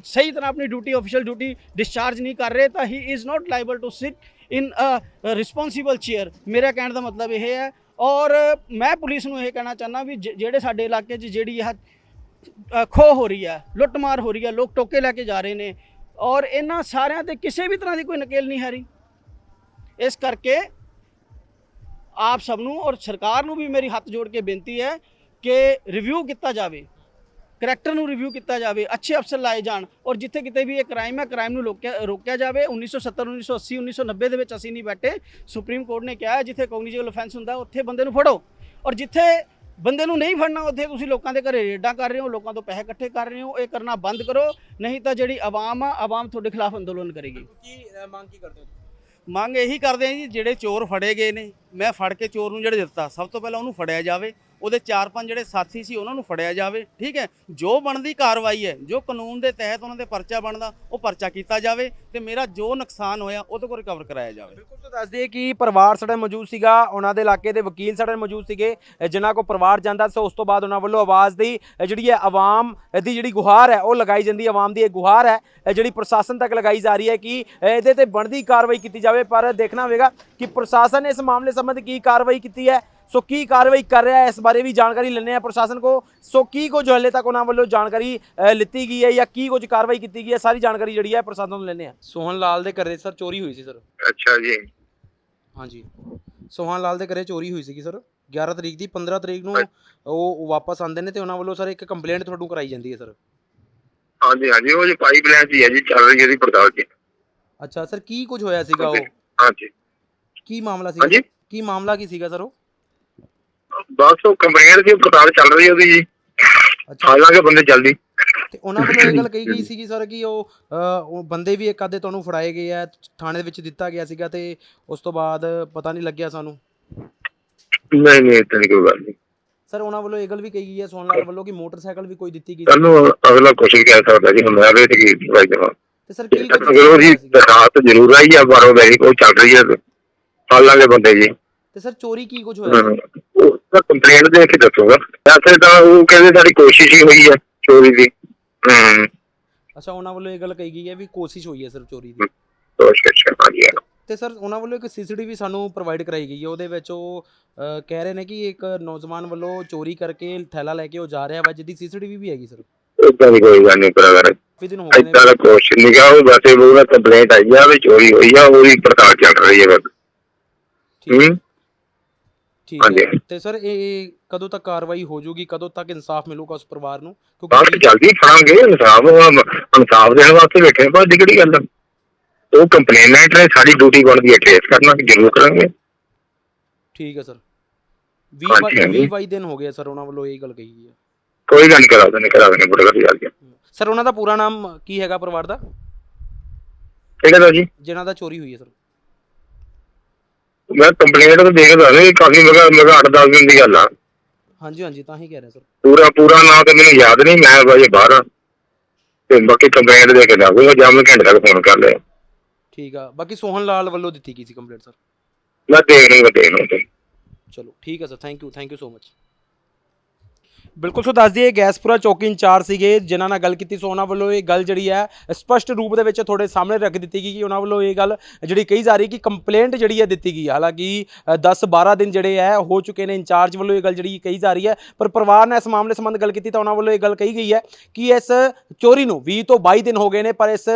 ਸਹੀ ਤਰ੍ਹਾਂ ਆਪਣੀ ਡਿਊਟੀ ਅਫੀਸ਼ੀਅਲ ਡਿਊਟੀ ਡਿਸਚਾਰਜ ਨਹੀਂ ਕਰ ਰਹੇ ਤਾਂ he is not liable to sit in a responsible chair ਮੇਰਾ ਕਹਿਣ ਦਾ ਮਤਲਬ ਇਹ ਹੈ ਔਰ ਮੈਂ ਪੁਲਿਸ ਨੂੰ ਇਹ ਕਹਿਣਾ ਚਾਹੁੰਦਾ ਵੀ ਜਿਹੜੇ ਸਾਡੇ ਇਲਾਕੇ 'ਚ ਜਿਹੜੀ ਇਹ ਅ, ਖੋਹ ਹੋ ਰਹੀ ਹੈ ਲੁੱਟਮਾਰ ਹੋ ਰਹੀ ਹੈ ਲੋਕ ਟੋਕੇ ਲੈ ਕੇ ਜਾ ਰਹੇ ਨੇ ਔਰ ਇਹਨਾਂ ਸਾਰਿਆਂ ਤੇ ਕਿਸੇ ਵੀ ਤਰ੍ਹਾਂ ਦੀ ਕੋਈ ਨਕੇਲ ਨਹੀਂ ਹੈ ਰਹੀ ਇਸ ਕਰਕੇ ਆਪ ਸਭ ਨੂੰ ਔਰ ਸਰਕਾਰ ਨੂੰ ਵੀ ਮੇਰੀ ਹੱਥ ਜੋੜ ਕੇ ਬੇਨਤੀ ਹੈ ਕਿ ਰਿਵਿਊ ਕੀਤਾ ਜਾਵੇ। ਕਰੈਕਟਰ ਨੂੰ ਰਿਵਿਊ ਕੀਤਾ ਜਾਵੇ, ਅੱਛੇ ਅਫਸਰ ਲਾਏ ਜਾਣ ਔਰ ਜਿੱਥੇ ਕਿਤੇ ਵੀ ਇਹ ਕ੍ਰਾਈਮ ਹੈ ਕ੍ਰਾਈਮ ਨੂੰ ਰੋਕਿਆ ਰੋਕਿਆ ਜਾਵੇ। 1970 1980 1990 ਦੇ ਵਿੱਚ ਅਸੀਂ ਨਹੀਂ ਬੈਠੇ। ਸੁਪਰੀਮ ਕੋਰਟ ਨੇ ਕਿਹਾ ਜਿੱਥੇ ਕੋਗਨੀਟਿਵ ਅਫੈਂਸ ਹੁੰਦਾ, ਉੱਥੇ ਬੰਦੇ ਨੂੰ ਫੜੋ। ਔਰ ਜਿੱਥੇ ਬੰਦੇ ਨੂੰ ਨਹੀਂ ਫੜਨਾ ਉੱਥੇ ਤੁਸੀਂ ਲੋਕਾਂ ਦੇ ਘਰੇ ਰੇਡਾਂ ਕਰ ਰਹੇ ਹੋ ਲੋਕਾਂ ਤੋਂ ਪੈਸੇ ਇਕੱਠੇ ਕਰ ਰਹੇ ਹੋ ਇਹ ਕਰਨਾ ਬੰਦ ਕਰੋ ਨਹੀਂ ਤਾਂ ਜਿਹੜੀ ਆਵਾਮ ਆ ਆਵਾਮ ਤੁਹਾਡੇ ਖਿਲਾਫ ਅੰਦੋਲਨ ਕਰੇਗੀ। ਕੀ ਮੰਗ ਕੀ ਕਰਦੇ ਹੋ ਮੰਗ ਇਹੀ ਕਰਦੇ ਆ ਜੀ ਜਿਹੜੇ ਚੋਰ ਫੜੇ ਗਏ ਨੇ ਮੈਂ ਫੜ ਕੇ ਚੋਰ ਨੂੰ ਜਿਹੜੇ ਦਿੱਤਾ ਸਭ ਤੋਂ ਪਹਿਲਾਂ ਉਹਨੂੰ ਫੜਿਆ ਜਾਵੇ ਉਹਦੇ ਚਾਰ ਪੰਜ ਜਿਹੜੇ ਸਾਥੀ ਸੀ ਉਹਨਾਂ ਨੂੰ ਫੜਿਆ ਜਾਵੇ, ਠੀਕ ਹੈ? ਜੋ ਬਣਦੀ ਕਾਰਵਾਈ ਹੈ, ਜੋ ਕਾਨੂੰਨ ਦੇ ਤਹਿਤ ਉਹਨਾਂ ਦੇ ਪਰਚਾ ਬਣਦਾ, ਉਹ ਪਰਚਾ ਕੀਤਾ ਜਾਵੇ ਤੇ ਮੇਰਾ ਜੋ ਨੁਕਸਾਨ ਹੋਇਆ ਉਹਦੇ ਕੋਲ ਰਿਕਵਰ ਕਰਾਇਆ ਜਾਵੇ। ਬਿਲਕੁਲ ਤੋਂ ਦੱਸ ਦਈਏ ਕਿ ਪਰਿਵਾਰ ਸਾਡੇ ਮੌਜੂਦ ਸੀਗਾ, ਉਹਨਾਂ ਦੇ ਇਲਾਕੇ ਦੇ ਵਕੀਲ ਸਾਡੇ ਮੌਜੂਦ ਸੀਗੇ ਜਿਨ੍ਹਾਂ ਕੋ ਪਰਿਵਾਰ ਜਾਂਦਾ ਸੀ, ਉਸ ਤੋਂ ਬਾਅਦ ਉਹਨਾਂ ਵੱਲੋਂ ਆਵਾਜ਼ ਦੀ ਜਿਹੜੀ ਹੈ ਆਵਾਮ ਦੀ ਜਿਹੜੀ ਗੁਹਾਰ ਹੈ, ਉਹ ਲਗਾਈ ਜਾਂਦੀ ਆਵਾਮ ਦੀ ਇਹ ਗੁਹਾਰ ਹੈ ਜਿਹੜੀ ਪ੍ਰਸ਼ਾਸਨ ਤੱਕ ਲਗਾਈ ਜਾ ਰਹੀ ਹੈ ਕਿ ਇਹਦੇ ਤੇ ਬਣਦੀ ਕਾਰਵਾਈ ਕੀਤੀ ਜਾਵੇ, ਪਰ ਦੇਖਣਾ ਹੋਵੇਗਾ ਕਿ ਪ੍ਰਸ਼ਾਸਨ ਨੇ ਇਸ ਮਾਮਲੇ ਸੰਬੰਧ ਕੀ ਕਾਰਵਾਈ ਕੀਤੀ ਹੈ ਸੋ ਕੀ ਕਾਰਵਾਈ ਕਰ ਰਿਹਾ ਹੈ? ਇਸ ਬਾਰੇ ਵੀ ਜਾਣਕਾਰੀ ਲੈਣੇ ਆ ਪ੍ਰਸ਼ਾਸਨ ਕੋ ਸੋ ਕੀ ਕੁਝ ਹਲੇ ਤੱਕ ਉਹਨਾਂ ਵੱਲੋਂ ਜਾਣਕਾਰੀ ਲਿੱਤੀ ਗਈ ਹੈ ਜਾਂ ਕੀ ਕੁਝ ਕਾਰਵਾਈ ਕੀਤੀ ਗਈ ਹੈ? ਸਾਰੀ ਜਾਣਕਾਰੀ ਜਿਹੜੀ ਹੈ ਪ੍ਰਸ਼ਾਸਨ ਤੋਂ ਲੈਣੇ ਆ ਸੋਹਨ ਲਾਲ ਦੇ ਘਰੇ ਸਰ ਚੋਰੀ ਹੋਈ ਸੀ ਸਰ। ਅੱਛਾ ਜੀ। ਹਾਂਜੀ। ਸੋਹਨ ਲਾਲ ਦੇ ਘਰੇ ਚੋਰੀ ਹੋਈ ਸੀਗੀ ਸਰ। 11 ਤਰੀਕ ਦੀ 15 ਤਰੀਕ ਨੂੰ ਉਹ ਵਾਪਸ ਆਉਂਦੇ ਨੇ ਤੇ ਉਹਨਾਂ ਵੱਲੋਂ ਸਰ ਇੱਕ ਕੰਪਲੇਂਟ ਤੁਹਾਨੂੰ ਕਰਾਈ ਜਾਂਦੀ ਹੈ ਸਰ। ਹਾਂਜੀ ਹਾਂਜੀ ਉਹ ਜੀ ਪਾਈਪਲਾਈਨ ਸੀ ਹੈ ਜੀ ਚੱਲ ਰਹੀ ਹੈ ਜੀ ਪੜਤਾਲ ਜੀ। ਅੱਛਾ ਸਰ ਕੀ ਕੁਝ ਹੋਇਆ ਸੀਗਾ ਉਹ? ਹਾਂਜੀ। ਕੀ ਮਾਮਲਾ ਸੀਗਾ? ਹਾਂਜੀ। ਕੀ ਮਾਮਲਾ ਕੀ ਸੀਗਾ ਸਰ ਉਹ? ਬਸ ਉਹ ਕੰਪਲੇਂਟ ਦੀ ਪੜਤਾਲ ਚੱਲ ਰਹੀ ਹੈ ਉਹਦੀ ਜੀ। ਹਾਲਾਂਕਿ ਬੰਦੇ ਜਲਦੀ। ਤੇ ਉਹਨਾਂ ਵੱਲੋਂ ਇਹ ਗੱਲ ਕਹੀ ਗਈ ਸੀਗੀ ਸਰ ਕਿ ਉਹ ਉਹ ਬੰਦੇ ਵੀ ਇੱਕ ਆਧੇ ਤੁਹਾਨੂੰ ਫੜਾਏ ਗਏ ਆ ਥਾਣੇ ਦੇ ਵਿੱਚ ਦਿੱਤਾ ਗਿਆ ਸੀਗਾ ਤੇ ਉਸ ਤੋਂ ਬਾਅਦ ਪਤਾ ਨਹੀਂ ਲੱਗਿਆ ਸਾਨੂੰ। ਨਹੀਂ ਨਹੀਂ ਇਦਾਂ ਦੀ ਕੋਈ ਗੱਲ ਨਹੀਂ। ਸਰ ਉਹਨਾਂ ਵੱਲੋਂ ਇਹ ਗੱਲ ਵੀ ਕਹੀ ਗਈ ਹੈ ਸੋਹਨ ਲਾਲ ਵੱਲੋਂ ਕਿ ਮੋਟਰਸਾਈਕਲ ਵੀ ਕੋਈ ਦਿੱਤੀ ਗਈ ਸੀ। ਤੁਹਾਨੂੰ ਅਗਲਾ ਕੁਛ ਵੀ ਕਹਿ ਸਕਦਾ ਜੀ ਹੁਣ ਮੈਂ ਵੀ ਕੀ ਦਵਾਈ ਦੇਵਾਂ। ਤੇ ਸਰ ਕੀ ਕੁਝ ਅਗਰ ਉਹਦੀ ਦਰਖਾਸਤ ਜ਼ਰੂਰ ਆਈ ਆ ਬਾਰੋ ਬੈਰੀ ਕੋਈ ਚੱਲ ਰਹੀ ਹੈ। ਹਾਲਾਂਕਿ ਬੰਦੇ ਜੀ। ਤੇ ਸਰ ਚੋਰੀ ਕੀ ਕੁਝ ਹੋਇਆ। ਉਹ ਤਾਂ ਕੰਪਲੇਂਟ ਦੇ ਕੇ ਦੱਸੂਗਾ। ਵੈਸੇ ਤਾਂ ਉਹ ਕਹਿੰਦੇ ਸਾਡੀ ਕੋਸ਼ਿਸ਼ ਹੀ ਹੋਈ ਹੈ ਚੋਰੀ ਦੀ। ਹੂੰ ਅੱਛਾ ਉਹਨਾਂ ਵੱਲੋਂ ਇਹ ਗੱਲ ਕਹੀ ਗਈ ਹੈ ਵੀ ਕੋਸ਼ਿਸ਼ ਹੋਈ ਹੈ ਸਰ ਚੋਰੀ ਦੀ। ਕੋਸ਼ਿਸ਼ ਹਾਂ। ਤੇ ਸਰ ਉਹਨਾਂ ਵੱਲੋਂ ਇੱਕ ਸੀਸੀਟੀਵੀ ਸਾਨੂੰ ਪ੍ਰੋਵਾਈਡ ਕਰਾਈ ਗਈ ਹੈ। ਉਹਦੇ ਵਿੱਚ ਉਹ ਅ, ਕਹਿ ਰਹੇ ਨੇ ਕਿ ਇੱਕ ਨੌਜਵਾਨ ਵੱਲੋਂ ਚੋਰੀ ਕਰਕੇ ਥੈਲਾ ਲੈ ਕੇ ਉਹ ਜਾ ਰਿਹਾ ਵਾ ਜਿਹਦੀ ਸੀਸੀਟੀਵੀ ਵੀ ਹੈਗੀ ਸਰ। ਏਦਾਂ ਦੀ ਕੋਈ ਗੱਲ ਨਹੀਂ ਬਰਾਬਰ ਕਾਫੀ ਦਿਨ ਹੋ ਗਏ ਨੇ। ਏਦਾਂ ਦਾ ਕੁਛ ਨਹੀਂ ਗਾ ਉਹ ਵੈਸੇ ਉਹਦਾ ਕੰਪਲੇਂਟ ਆਈ ਆ ਵੀ ਚੋਰੀ ਹੋਈ ਆ ਉਹਦੀ ਪੜਤਾਲ ਚੱਲ ਰਹੀ ਹੈ ਬਸ ਠੀਕ ਹੂੰ। ਠੀਕ ਹੈ। ਤੇ ਸਰ ਇਹ ਕਦੋਂ ਤੱਕ ਕਾਰਵਾਈ ਹੋ ਜਾਊਗੀ? ਕਦੋਂ ਤੱਕ ਇਨਸਾਫ ਮਿਲੂਗਾ ਉਸ ਪਰਿਵਾਰ ਨੂੰ? ਬਸ ਜਲਦੀ ਫੜਾਂਗੇ ਇਨਸਾਫ ਇਨਸਾਫ ਦੇਣ ਵਾਸਤੇ ਬੈਠੇ ਪਰ ਕਿਹੜੀ ਗੱਲ ਆ? ਉਹ ਕੰਪਲੇਨੈਂਟ ਨੇ ਸਾਡੀ ਡਿਊਟੀ ਬਣਦੀ ਹੈ ਟ੍ਰੇਸ ਕਰਨਾ ਜ਼ਰੂਰ ਕਰਾਂਗੇ। ਠੀਕ ਹੈ ਸਰ। ਹਾਂਜੀ, 20 ਹਾਂਜੀ। 20 ਦਿਨ ਹੋ ਗਏ ਸਰ ਉਹਨਾਂ ਵੱਲੋਂ ਇਹ ਗੱਲ ਕਹੀ ਗਈ ਹੈ ਕੋਈ ਗੱਲ ਨਹੀਂ ਕਰਾ ਦੇਣੇ ਕਰਾ ਦੇਣੇ ਬੜਾ ਗੱਲ ਹੈ ਸਰ ਉਹਨਾਂ ਦਾ ਪੂਰਾ ਨਾਮ ਕੀ ਹੈਗਾ ਪਰਿਵਾਰ ਦਾ? ਕਿਹੜਾ ਦਾ ਜੀ? ਜਿਨ੍ਹਾਂ ਦਾ ਚੋਰੀ ਹੋਈ ਹੈ ਸਰ। ਮੈਂ ਕੰਪਲੇਂਟ ਤਾਂ ਦੇਖਦਾ ਨਹੀਂ ਕਾਫੀ ਮਗਾ ਮਗਾ 8-10 ਦਿਨ ਦੀ ਗੱਲ ਆ। ਹਾਂਜੀ ਹਾਂਜੀ ਤਾਂ ਹੀ ਕਹਿ ਰਿਹਾ ਸਰ ਪੂਰਾ ਪੂਰਾ ਨਾਂ ਤੇ ਮੈਨੂੰ ਯਾਦ ਨਹੀਂ ਮੈਂ ਵਜੇ ਬਾਹਰ ਆ। ਤੇ ਬਾਕੀ ਕੰਪਲੇਂਟ ਦੇ ਕੇ ਲਾਗੂਗਾ ਜਾਂ ਮੈਂ ਘੰਟੇ ਤੱਕ ਫੋਨ ਕਰ ਲਿਆ। ਠੀਕ ਆ ਬਾਕੀ ਸੋਹਨ ਲਾਲ ਵੱਲੋਂ ਦਿੱਤੀ ਗਈ ਸੀ ਕੰਪਲੀਟ ਸਰ ਮੈਂ ਦੇਖ ਲੂੰਗਾ ਦੇਖ ਲੂੰਗਾ ਚਲੋ ਠੀਕ ਹੈ sir thank you thank you so much ਬਿਲਕੁਲ, ਸੋ ਦੱਸ ਦਈਏ ਗੈਸਪੁਰਾ ਚੌਕੀ ਇੰਚਾਰਜ ਸੀਗੇ, ਜਿਨ੍ਹਾਂ ਨਾਲ ਗੱਲ ਕੀਤੀ। ਸੋ ਉਹਨਾਂ ਵੱਲੋਂ ਇਹ ਗੱਲ ਜਿਹੜੀ ਹੈ, ਸਪਸ਼ਟ ਰੂਪ ਦੇ ਵਿੱਚ ਤੁਹਾਡੇ ਸਾਹਮਣੇ ਰੱਖ ਦਿੱਤੀ ਗਈ ਕਿ ਉਹਨਾਂ ਵੱਲੋਂ ਇਹ ਗੱਲ ਜਿਹੜੀ ਕਹੀ ਜਾ ਰਹੀ ਕਿ ਕੰਪਲੇਂਟ ਜਿਹੜੀ ਹੈ ਦਿੱਤੀ ਗਈ। ਹੈ ਹਾਲਾਂਕਿ 10 12 ਦਿਨ ਜਿਹੜੇ ਹੈ, ਹੋ ਚੁੱਕੇ ਨੇ ਇੰਚਾਰਜ ਵੱਲੋਂ ਇਹ ਗੱਲ ਜਿਹੜੀ ਕਹੀ ਜਾ ਰਹੀ ਹੈ। ਪਰ ਪਰਿਵਾਰ ਨੇ ਇਸ ਮਾਮਲੇ ਸੰਬੰਧ ਗੱਲ ਕੀਤੀ ਤਾਂ ਉਹਨਾਂ ਵੱਲੋਂ ਇਹ ਗੱਲ ਕਹੀ ਗਈ ਹੈ ਕਿ ਇਸ ਚੋਰੀ ਨੂੰ 20 ਤੋਂ 22 ਦਿਨ ਹੋ ਗਏ ਨੇ, ਪਰ ਇਸ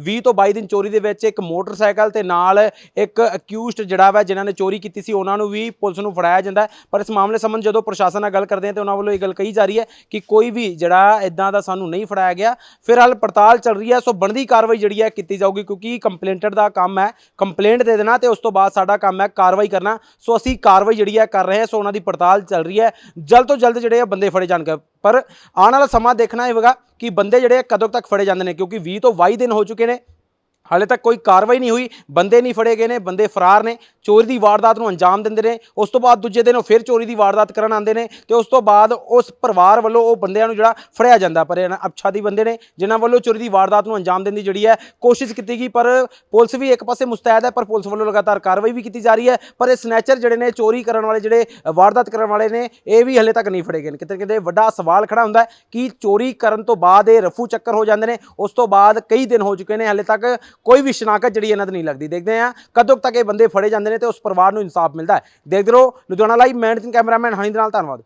20 ਤੋਂ 22 ਦਿਨ ਚੋਰੀ ਦੇ ਵਿੱਚ ਇੱਕ ਮੋਟਰਸਾਈਕਲ ਤੇ ਨਾਲ ਇੱਕ ਅਕਿਊਜ਼ਡ ਜਿਹੜਾ ਵਾ, ਜਿਨ੍ਹਾਂ ਨੇ ਚੋਰੀ ਕੀਤੀ ਸੀ, ਉਹਨਾਂ ਨੂੰ ਵੀ ਪੁਲਿਸ ਨੂੰ ਫੜਾਇਆ ਜਾਂਦਾ ਪਰ ਇਸ ਮਾਮਲੇ ਸੰਬੰਧ ਜਦੋਂ ਪ੍ਰਸ਼ਾਸਨ ਨਾਲ ਗੱਲ ਕਰਦੇ ਹਾਂ ਤੇ ਉਹਨਾਂ ਵੱਲੋਂ ਇਹ ਗੱਲ ਕਹੀ ਜਾ ਰਹੀ ਹੈ ਕਿ ਕੋਈ ਵੀ ਜਿਹੜਾ ਇਦਾਂ ਦਾ ਸਾਨੂੰ ਨਹੀਂ ਫੜਾਇਆ ਗਿਆ। ਫਿਰ ਫਿਲਹਾਲ ਪੜਤਾਲ ਚੱਲ ਰਹੀ ਹੈ, ਸੋ ਬਣਦੀ ਕਾਰਵਾਈ ਜਿਹੜੀ ਹੈ ਕੀਤੀ ਜਾਊਗੀ ਕਿਉਂਕਿ ਕੰਪਲੇਂਟਰ ਦਾ ਕੰਮ ਹੈ, ਕੰਪਲੇਂਟ ਦੇ ਦੇਣਾ ਤੇ ਉਸ ਤੋਂ ਬਾਅਦ ਸਾਡਾ ਕੰਮ ਹੈ ਕਾਰਵਾਈ ਕਰਨਾ। ਸੋ ਅਸੀਂ ਕਾਰਵਾਈ ਜਿਹੜੀ ਹੈ ਕਰ ਰਹੇ ਹਾਂ, ਸੋ ਉਹਨਾਂ ਦੀ ਪੜਤਾਲ ਚੱਲ ਰਹੀ ਹੈ। ਜਲਦ ਤੋਂ ਜਲਦ ਜਿਹੜੇ ਆ ਬੰਦੇ ਫੜੇ ਜਾਣਗੇ। ਪਰ ਆਉਣ ਵਾਲਾ ਸਮਾਂ ਦੇਖਣਾ ਹੋਵੇਗਾ ਕਿ ਬੰਦੇ ਜਿਹੜੇ ਕਦੋਂ ਤੱਕ ਫੜੇ ਜਾਂਦੇ ਨੇ, ਕਿਉਂਕਿ 20 ਤੋਂ 22 ਦਿਨ ਹੋ ਚੁੱਕੇ ਨੇ। ਹਾਲੇ ਤੱਕ ਕੋਈ ਕਾਰਵਾਈ ਨਹੀਂ ਹੋਈ, ਬੰਦੇ ਨਹੀਂ ਫੜੇ ਗਏ ਨੇ, ਬੰਦੇ ਫਰਾਰ ਨੇ, ਚੋਰੀ ਦੀ ਵਾਰਦਾਤ ਨੂੰ ਅੰਜਾਮ ਦਿੰਦੇ ਨੇ, ਉਸ ਤੋਂ ਬਾਅਦ ਦੂਜੇ ਦਿਨ ਉਹ ਫਿਰ ਚੋਰੀ ਦੀ ਵਾਰਦਾਤ ਕਰਨ ਆਉਂਦੇ ਨੇ ਤੇ ਉਸ ਤੋਂ ਬਾਅਦ ਉਸ ਪਰਿਵਾਰ ਵੱਲੋਂ ਉਹ ਬੰਦਿਆਂ ਨੂੰ ਜਿਹੜਾ ਫੜਿਆ ਜਾਂਦਾ, ਪਰ ਇਹਨਾਂ ਅਪਛਾਦੀ ਬੰਦੇ ਨੇ, ਜਿਨ੍ਹਾਂ ਵੱਲੋਂ ਚੋਰੀ ਦੀ ਵਾਰਦਾਤ ਨੂੰ ਅੰਜਾਮ ਦੇਣ ਦੀ ਜਿਹੜੀ ਹੈ ਕੋਸ਼ਿਸ਼ ਕੀਤੀ ਗਈ, ਪਰ ਪੁਲਿਸ ਵੀ ਇੱਕ ਪਾਸੇ ਮੁਸਤੈਦ ਹੈ, ਪਰ ਪੁਲਿਸ ਵੱਲੋਂ ਲਗਾਤਾਰ ਕਾਰਵਾਈ ਵੀ ਕੀਤੀ ਜਾ ਰਹੀ ਹੈ, ਪਰ ਇਹ ਸਨੈਚਰ ਜਿਹੜੇ ਨੇ, ਚੋਰੀ ਕਰਨ ਵਾਲੇ ਜਿਹੜੇ ਵਾਰਦਾਤ ਕਰਨ ਵਾਲੇ ਨੇ, ਇਹ ਵੀ ਹਲੇ ਤੱਕ ਨਹੀਂ ਫੜੇ ਗਏ ਨੇ। ਕਿਤੇ ਨਾ ਕਿਤੇ ਵੱਡਾ ਸਵਾਲ ਖੜਾ ਹੁੰਦਾ ਕਿ ਚੋਰੀ ਕਰਨ ਤੋਂ ਬਾਅਦ ਇਹ ਰਫੂ ਚੱਕਰ ਹੋ ਜਾਂਦੇ ਨੇ, ਉਸ ਤੋਂ ਬਾਅਦ ਕਈ ਦਿਨ ਹੋ ਚੁੱਕੇ ਨੇ, ਹਲੇ ਤੱਕ ਕੋਈ ਵੀ ਸ਼ਨਾਖਤ ਜਿਹੜੀ ਇਹਨਾਂ ਦੀ ਨਹੀਂ ਲੱਗਦੀ। ਦੇਖਦੇ ਹਾਂ ਕਦੋਂ ਤੱਕ ਇਹ ਬੰਦੇ ਫੜੇ ਜਾਂਦੇ ਨੇ ਤੇ ਉਸ ਪਰਿਵਾਰ ਨੂੰ ਇਨਸਾਫ ਮਿਲਦਾ ਹੈ। ਦੇਖਦੇ ਰਹੋ, ਲੁਧਿਆਣਾ ਲਾਈਵ, ਮੈਂ ਨਿਤਿਨ ਕੈਮਰਾਮੈਨ, ਹਨੀ ਦੇ ਨਾਲ, ਧੰਨਵਾਦ।